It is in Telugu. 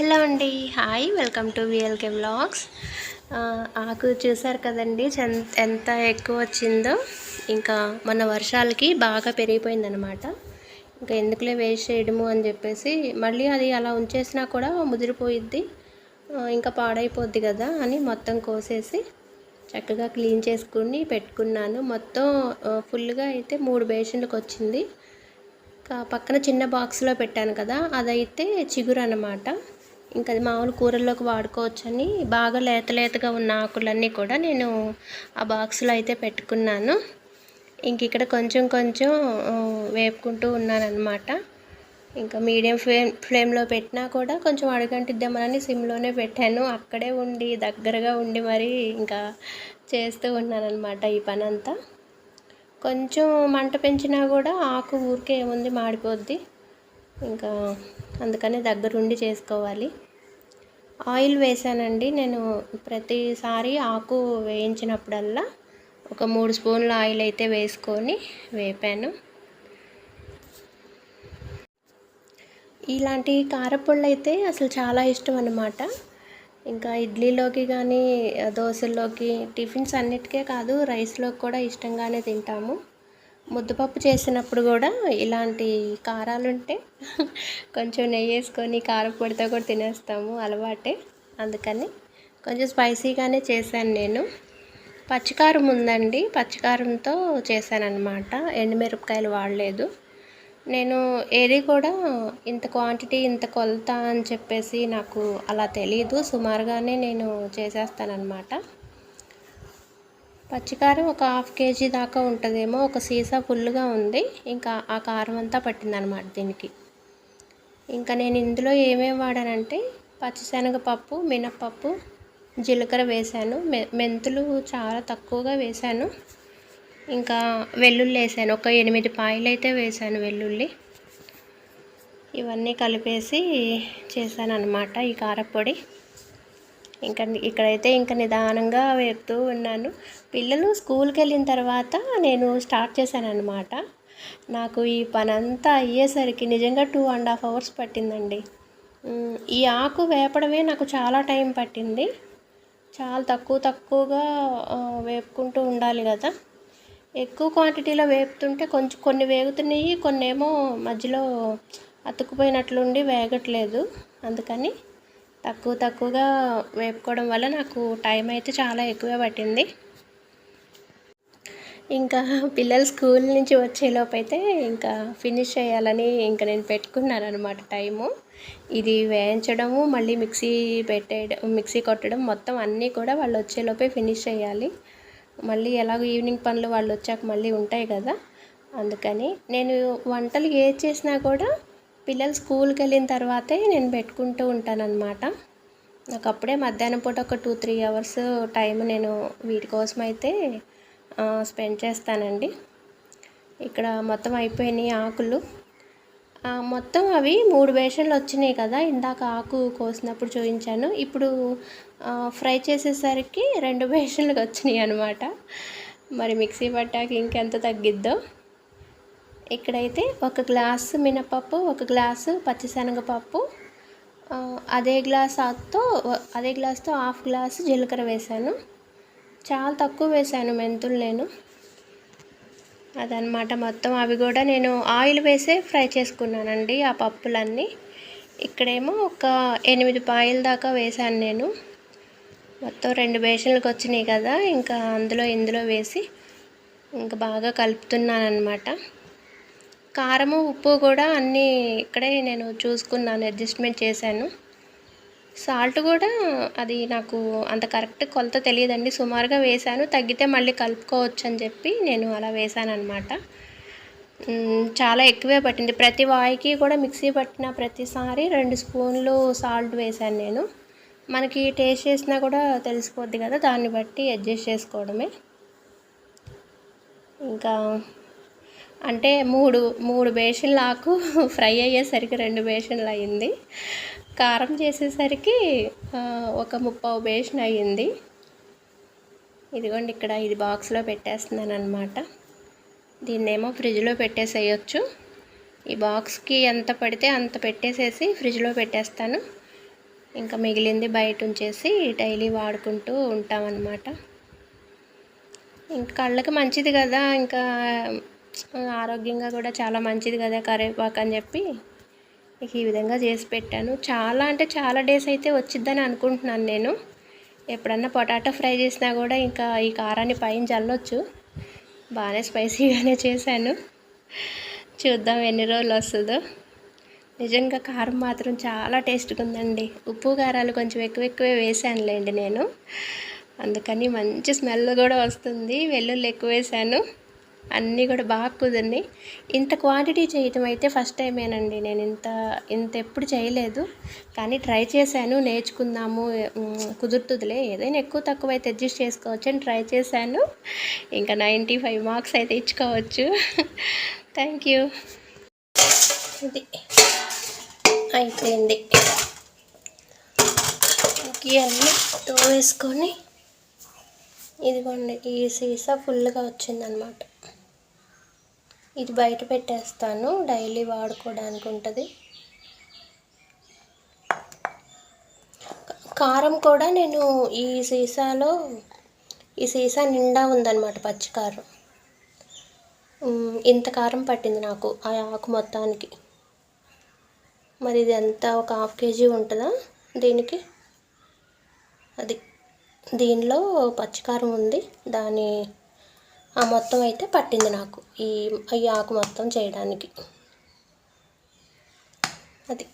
హలో అండి. Hi welcome to VLK blogs ఆకు చూసారు కదండి చెన్- ఎంత ఎక్కువ వచ్చిందో. ఇంకా మన వర్షాలకి బాగా పెరిగిపోయిందనమాట ఇంకా ఎందుకులే వేస్ట్ చేయడము అని చెప్పేసి మళ్ళీ అది అలా ఉంచేసినా కూడా ముదిరిపోయిద్ది. ఇంకా పాడైపోద్ది కదా అని మొత్తం కోసేసి చక్కగా క్లీన్ చేసుకుని పెట్టుకున్నాను. మొత్తం ఫుల్గా అయితే మూడు బేషన్లకు వచ్చింది. పక్కన చిన్న బాక్స్లో పెట్టాను కదా అదైతే చిగురు అనమాట ఇంకా అది మామూలు కూరల్లోకి వాడుకోవచ్చని బాగా లేత లేతగా ఉన్న ఆకులన్నీ కూడా నేను ఆ బాక్స్లో అయితే పెట్టుకున్నాను. ఇంక ఇక్కడ కొంచెం కొంచెం వేపుకుంటూ ఉన్నానమాట ఇంకా మీడియం ఫ్లేమ్ ఫ్లేమ్లో పెట్టినా కూడా కొంచెం అడుగంటిద్దామని సిమ్లోనే పెట్టాను. అక్కడే ఉండి దగ్గరగా ఉండి మరి ఇంకా చేస్తూ ఉన్నానమాట ఈ పని అంతా కొంచెం మంట పెంచినా కూడా ఆకు ఊరికే ఏముంది మాడిపోద్ది. ఇంకా అందుకనే దగ్గరుండి చేసుకోవాలి. ఆయిల్ వేసానండి. నేను ప్రతిసారి ఆకు వేయించినప్పుడల్లా ఒక మూడు స్పూన్ల ఆయిల్ అయితే వేసుకొని వేపాను. ఇలాంటి కారపళ్ళు అయితే అసలు చాలా ఇష్టం అన్నమాట. ఇంకా ఇడ్లీలోకి కానీ దోశల్లోకి టిఫిన్స్ అన్నిటికే కాదు రైస్లోకి కూడా ఇష్టంగానే తింటాము. ముద్దపప్పు చేసినప్పుడు కూడా ఇలాంటి కారాలు ఉంటే కొంచెం నెయ్యి వేసుకొని కారపొడితో కూడా తినేస్తాము అలవాటే. అందుకని కొంచెం స్పైసీగానే చేశాను నేను. పచ్చికారం ఉందండి. పచ్చికారంతో చేశాను అనమాట ఎండుమిరపకాయలు వాడలేదు. నేను ఏది కూడా ఇంత క్వాంటిటీ ఇంత కొలత అని చెప్పేసి నాకు అలా తెలీదు. సుమారుగానే నేను చేసేస్తానన్నమాట. పచ్చికారం ఒక హాఫ్ కేజీ దాకా ఉంటుందేమో ఒక సీసా ఫుల్గా ఉంది. ఇంకా ఆ కారం అంతా పట్టిందనమాట దీనికి. ఇంకా నేను ఇందులో ఏమేమి వాడానంటే పచ్చిశనగపప్పు మినప్పప్పు జీలకర్ర వేశాను మె మెంతులు చాలా తక్కువగా వేశాను ఇంకా వెల్లుల్లి వేసాను. ఒక ఎనిమిది పాయలు అయితే వేసాను వెల్లుల్లి. ఇవన్నీ కలిపేసి చేశాను అనమాట ఈ కారపొడి. ఇంకా ఇక్కడైతే ఇంకా నిదానంగా వేపుతూ ఉన్నాను. పిల్లలు స్కూల్కి వెళ్ళిన తర్వాత నేను స్టార్ట్ చేశాను అనమాట నాకు ఈ పని అంతా అయ్యేసరికి నిజంగా టూ అండ్ హాఫ్ అవర్స్ పట్టిందండి. ఈ ఆకు వేపడమే నాకు చాలా టైం పట్టింది. చాలా తక్కువ తక్కువగా వేపుకుంటూ ఉండాలి కదా. ఎక్కువ క్వాంటిటీలో వేపుతుంటే కొంచెం కొన్ని వేగుతున్నాయి కొన్ని ఏమో మధ్యలో అతుక్కుపోయినట్లుండి వేగట్లేదు. అందుకని తక్కువ తక్కువగా వేపుకోవడం వల్ల నాకు టైం అయితే చాలా ఎక్కువే పట్టింది. ఇంకా పిల్లలు స్కూల్ నుంచి వచ్చేలోపు అయితే ఇంకా ఫినిష్ చేయాలని ఇంకా నేను పెట్టుకున్నాను అనమాట టైము. ఇది వేయించడము మళ్ళీ మిక్సీ పెట్టేయడం మిక్సీ కొట్టడం మొత్తం అన్నీ కూడా వాళ్ళు వచ్చేలోపే ఫినిష్ చేయాలి. మళ్ళీ ఎలాగో ఈవినింగ్ పనులు వాళ్ళు వచ్చాక మళ్ళీ ఉంటాయి కదా. అందుకని నేను వంటలు ఏది చేసినా కూడా పిల్లలు స్కూల్కి వెళ్ళిన తర్వాతే నేను పెట్టుకుంటూ ఉంటానన్నమాట. నాకు అప్పుడే మధ్యాహ్నం పూట ఒక టూ త్రీ అవర్స్ టైం నేను వీటి కోసం అయితే స్పెండ్ చేస్తానండి. ఇక్కడ మొత్తం అయిపోయినాయి ఆకులు. మొత్తం అవి మూడు బేషన్లు వచ్చినాయి కదా ఇందాక ఆకు కోసినప్పుడు చూపించాను. ఇప్పుడు ఫ్రై చేసేసరికి రెండు బేషన్లకు వచ్చినాయి అనమాట మరి మిక్సీ పట్టాక ఇంకెంత తగ్గిద్దో. ఇక్కడైతే ఒక గ్లాసు మినపప్పు ఒక గ్లాసు పచ్చిశనగపప్పు అదే గ్లాస్తో అదే గ్లాస్తో హాఫ్ గ్లాసు జీలకర్ర వేశాను. చాలా తక్కువ వేశాను మెంతులు నేను. అదనమాట మొత్తం. అవి కూడా నేను ఆయిల్ వేసే ఫ్రై చేసుకున్నానండి ఆ పప్పులన్నీ. ఇక్కడేమో ఒక ఎనిమిది పాయల దాకా వేశాను నేను. మొత్తం రెండు బేషన్లకు వచ్చినాయి కదా ఇంకా అందులో ఇందులో వేసి ఇంకా బాగా కలుపుతున్నాను అనమాట కారము ఉప్పు కూడా అన్నీ ఇక్కడే నేను చూసుకున్నాను అడ్జస్ట్మెంట్ చేశాను. సాల్ట్ కూడా అది నాకు అంత కరెక్ట్ కొలత తెలియదండి. సుమారుగా వేశాను. తగ్గితే మళ్ళీ కలుపుకోవచ్చు అని చెప్పి నేను అలా వేశాను అనమాట చాలా ఎక్కువే పట్టింది. ప్రతి వాయికి కూడా మిక్సీ పట్టిన ప్రతిసారి రెండు స్పూన్లు సాల్ట్ వేశాను నేను. మనకి టేస్ట్ చేసినా కూడా తెలిసిపోద్ది కదా దాన్ని బట్టి అడ్జస్ట్ చేసుకోవడమే. ఇంకా అంటే మూడు మూడు బేషన్లాకు ఆకు ఫ్రై అయ్యేసరికి రెండు బేషన్లు అయ్యింది. కారం చేసేసరికి ఒక ముప్పావు బేషన్ అయ్యింది. ఇదిగోండి ఇక్కడ ఇది బాక్స్లో పెట్టేస్తున్నాను అనమాట దీన్నేమో ఫ్రిడ్జ్లో పెట్టేసేయచ్చు. ఈ బాక్స్కి ఎంత పడితే అంత పెట్టేసేసి ఫ్రిడ్జ్లో పెట్టేస్తాను. ఇంకా మిగిలింది బయట ఉంచేసి డైలీ వాడుకుంటూ ఉంటామన్నమాట. ఇంకా కళ్ళకి మంచిది కదా ఇంకా ఆరోగ్యంగా కూడా చాలా మంచిది కదా కరివేపాకు అని చెప్పి. ఇక ఈ విధంగా చేసి పెట్టాను. చాలా అంటే చాలా డేస్ అయితే వచ్చిద్దని అనుకుంటున్నాను నేను. ఎప్పుడన్నా పొటాటో ఫ్రై చేసినా కూడా ఇంకా ఈ కారాన్ని పైన చల్లొచ్చు. బాగానే స్పైసీగానే చేశాను. చూద్దాం ఎన్ని రోజులు వస్తుందో. నిజంగా కారం మాత్రం చాలా టేస్ట్గా ఉందండి. ఉప్పు కారాలు కొంచెం ఎక్కువ ఎక్కువే వేసానులేండి నేను. అందుకని మంచి స్మెల్ కూడా వస్తుంది. వెల్లుల్లి ఎక్కువ వేసాను అన్నీ కూడా బాగా కుదిరినాయి. ఇంత క్వాంటిటీ చేయటం అయితే ఫస్ట్ టైమేనండి నేను ఇంత ఇంత ఎప్పుడు చేయలేదు. కానీ ట్రై చేశాను నేర్చుకుందాము కుదురుతుందిలే. ఏదైనా ఎక్కువ తక్కువ అయితే అడ్జస్ట్ చేసుకోవచ్చు అని ట్రై చేశాను. ఇంకా నైంటీ ఫైవ్ మార్క్స్ అయితే ఇచ్చుకోవచ్చు. థ్యాంక్ యూ ఇది అయిపోయింది. ఇవన్నీ వేసుకొని ఇదిగోండి ఈ సీసా ఫుల్గా వచ్చిందనమాట ఇది బయట పెట్టేస్తాను. డైలీ వాడుకోవడానికి ఉంటుంది. కారం కూడా నేను ఈ సీసాలో ఈ సీసా నిండా ఉందన్నమాట పచ్చికారం. ఇంత కారం పట్టింది నాకు ఆ ఆకు మొత్తానికి. మరి ఇది ఎంత? ఒక హాఫ్ కేజీ ఉంటుందా దీనికి? అది దీనిలో పచ్చికారం ఉంది. దాని ఆ మొత్తం అయితే పట్టింది నాకు. ఈ ఈ ఆకు మొత్తం చేయడానికి. అది.